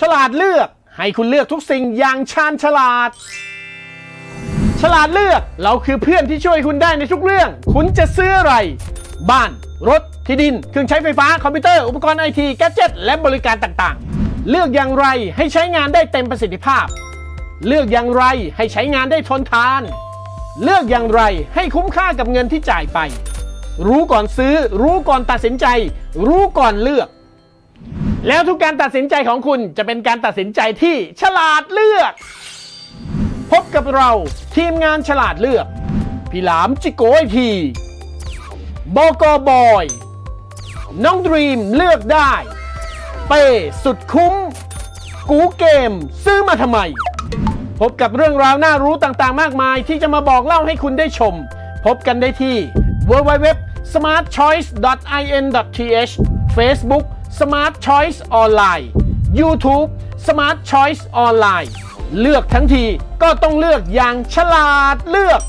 ฉลาดเลือก ให้คุณเลือกทุกสิ่งอย่างชาญฉลาด ฉลาดเลือกเราคือเพื่อนที่ช่วยคุณได้ในทุกเรื่อง คุณจะซื้ออะไร บ้าน รถ ที่ดิน เครื่องใช้ไฟฟ้า คอมพิวเตอร์ อุปกรณ์ไอที แกจิตและบริการต่างๆ เลือกอย่างไรให้ใช้งานได้เต็มประสิทธิภาพ เลือกอย่างไรให้ใช้งานได้ทนทาน เลือกอย่างไรให้คุ้มค่ากับเงินที่จ่ายไป รู้ก่อนซื้อ รู้ก่อนตัดสินใจ รู้ก่อนเลือก แล้วทุกการตัดสินใจของคุณจะเป็นการตัดสินใจที่ฉลาดเลือก พบกับเราทีมงานฉลาดเลือก พี่หลามจิโกไอทีบกบอย น้องดรีมเลือกได้ เป้สุดคุ้ม กูเกมซื้อมาทำไม พบกับเรื่องราวน่ารู้ต่างๆ มากมายที่จะมาบอกเล่าให้คุณได้ชม พบกันได้ที่ www smartchoice.in.th Facebook Smart Choice Online YouTube Smart Choice Online เลือกทั้งทีก็ต้องเลือกอย่างฉลาดเลือก